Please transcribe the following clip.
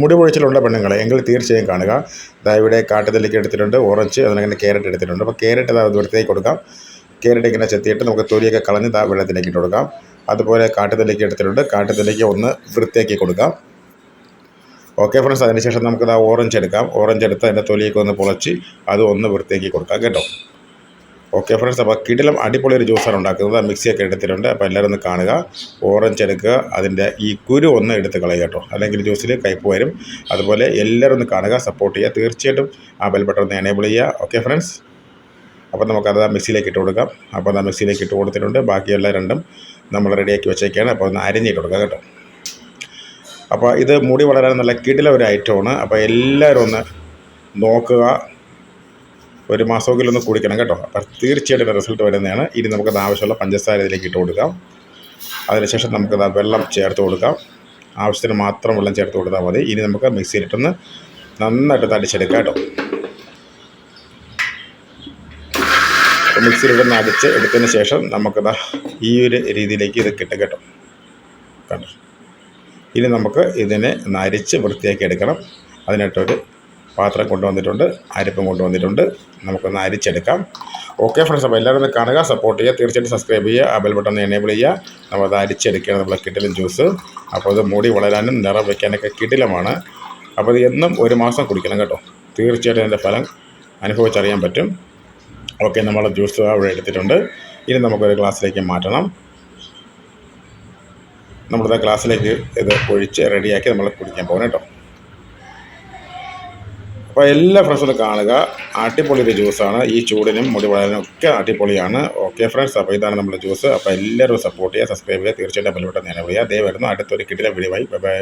മുടി പൊഴിച്ചിലുള്ള പെണ്ണുങ്ങളെ എങ്കിൽ തീർച്ചയായും കാണുക. ഇവിടെ കാട്ടുതല്ലിക്ക് എടുത്തിട്ടുണ്ട് ഓറഞ്ച് അതിനങ്ങനെ ക്യാരറ്റ് എടുത്തിട്ടുണ്ട്. അപ്പോൾ ക്യാരറ്റ് ദാ ദൂരത്തേക്ക് കൊടുക്കാം. ക്യാരറ്റ് ഇങ്ങനെ ചെത്തിയിട്ട് നമുക്ക് തൊലിയൊക്കെ കളഞ്ഞ് ദാ വെള്ളത്തിലേക്ക് ഇട്ട് കൊടുക്കാം. അതുപോലെ കാട്ടുതല്ലിക്ക് എടുത്തിട്ടുണ്ട്. കാട്ടുതല്ലിക്ക് ഒന്ന് വൃത്തിയാക്കി കൊടുക്കാം. ഓക്കെ ഫ്രണ്ട്സ് അതിനുശേഷം നമുക്ക് ദാ ഓറഞ്ച് എടുക്കാം. ഓറഞ്ച് എടുത്ത് അതിന്റെ തൊലിയൊക്കെ ഒന്ന് പൊളച്ച് അത് ഒന്ന് വൃത്തിയാക്കി കൊടുക്കാം. കേട്ടോ? ഓക്കെ ഫ്രണ്ട്സ് അപ്പോൾ കിടിലം അടിപൊളി ഒരു ജ്യൂസാണ് ഉണ്ടാക്കുന്നത്. മിക്സിയൊക്കെ എടുത്തിട്ടുണ്ട്. അപ്പോൾ എല്ലാവരും ഒന്ന് കാണുക. ഓറഞ്ച് എടുക്കുക. അതിന്റെ ഈ കുരു ഒന്ന് എടുത്ത് കളയുക കേട്ടോ. അല്ലെങ്കിൽ ജ്യൂസിൽ കയ്പ് വരും. അതുപോലെ എല്ലാവരും ഒന്ന് കാണുക സപ്പോർട്ട് ചെയ്യുക. തീർച്ചയായിട്ടും ആ ബെൽ ബട്ടൺ ഒന്ന് എനേബിൾ ചെയ്യുക. ഓക്കെ ഫ്രണ്ട്സ് അപ്പോൾ നമുക്കത് ആ മിക്സിയിലേക്ക് ഇട്ട് കൊടുക്കാം. അപ്പോൾ അത് ആ മിക്സിയിലേക്ക് ഇട്ട് കൊടുത്തിട്ടുണ്ട്. ബാക്കിയുള്ള രണ്ടും നമ്മൾ റെഡിയാക്കി വെച്ചേക്കാണ്. അപ്പോൾ ഒന്ന് അരിഞ്ഞിട്ട് കൊടുക്കാം കേട്ടോ. അപ്പോൾ ഇത് മുടി വളരാൻ നല്ല കിടില ഒരു ഐറ്റമാണ് അപ്പോൾ എല്ലാവരും ഒന്ന് നോക്കുക. ഒരു മാസമെങ്കിലും ഒന്ന് കുടിക്കണം കേട്ടോ. അപ്പം തീർച്ചയായിട്ടും റിസൾട്ട് വരുന്നതാണ്. ഇനി നമുക്കത് ആവശ്യമുള്ള പഞ്ചസാര ഇതിലേക്ക് ഇട്ട് കൊടുക്കാം. അതിനുശേഷം നമുക്കത് വെള്ളം ചേർത്ത് കൊടുക്കാം. ആവശ്യത്തിന് മാത്രം വെള്ളം ചേർത്ത് കൊടുത്താൽ മതി. ഇനി നമുക്ക് മിക്സിയിലിട്ടൊന്ന് നന്നായിട്ട് തടിച്ചെടുക്കാം കേട്ടോ. മിക്സിയിലിട്ടൊന്ന് അടിച്ച് എടുത്തതിന് ശേഷം നമുക്കത് ഈ ഒരു രീതിയിലേക്ക് ഇത് കിട്ടും കേട്ടോ. കണ്ടോ? ഇനി നമുക്ക് ഇതിനെ നരിച്ച് വൃത്തിയാക്കി എടുക്കണം. അതിനായിട്ടൊരു പാത്രം കൊണ്ടുവന്നിട്ടുണ്ട് അരിപ്പം കൊണ്ടുവന്നിട്ടുണ്ട്. നമുക്കൊന്ന് അരിച്ചെടുക്കാം. ഓക്കെ ഫ്രണ്ട്സ് അപ്പോൾ എല്ലാവരും ഒന്ന് കാണുക സപ്പോർട്ട് ചെയ്യുക. തീർച്ചയായിട്ടും സബ്സ്ക്രൈബ് ചെയ്യുക ആ ബെൽ ബട്ടൺ എനേബിൾ ചെയ്യുക. നമ്മളത് അരിച്ചെടുക്കുകയാണ് നമ്മളെ കിടിലൻ ജ്യൂസ് അപ്പോൾ അത് മുടി വളരാനും നിറം വയ്ക്കാനൊക്കെ കിടിലമാണ്. അപ്പോൾ ഇത് എന്നും ഒരു മാസം കുടിക്കണം കേട്ടോ. തീർച്ചയായിട്ടും അതിന്റെ ഫലം അനുഭവിച്ചറിയാൻ പറ്റും. ഓക്കെ നമ്മൾ ജ്യൂസ് അവിടെ എടുത്തിട്ടുണ്ട്. ഇനി നമുക്കൊരു ഗ്ലാസ്സിലേക്ക് മാറ്റണം. നമ്മളിത് ഗ്ലാസ്സിലേക്ക് ഇത് ഒഴിച്ച് റെഡിയാക്കി നമ്മൾ കുടിക്കാൻ പോകണം കേട്ടോ. അപ്പോൾ എല്ലാ ഫ്രണ്ട്സും കാണുക. അടിപൊളി ഒരു ജ്യൂസാണ് ഈ ചൂടിനും മുടി വളരാനും ഒക്കെ അടിപൊളിയാണ്. ഓക്കെ ഫ്രണ്ട്സ് അപ്പോൾ ഇതാണ് നമ്മുടെ ജ്യൂസ് അപ്പോൾ എല്ലാവരും സപ്പോർട്ട് ചെയ്യുക സബ്സ്ക്രൈബ് ചെയ്യുക. തീർച്ചയായിട്ടും ബെൽബട്ടൺ നേരെ ദേ ദയവായിരുന്നു അടുത്തൊരു കിട്ടിയ വീഡിയോ ബൈ ബൈ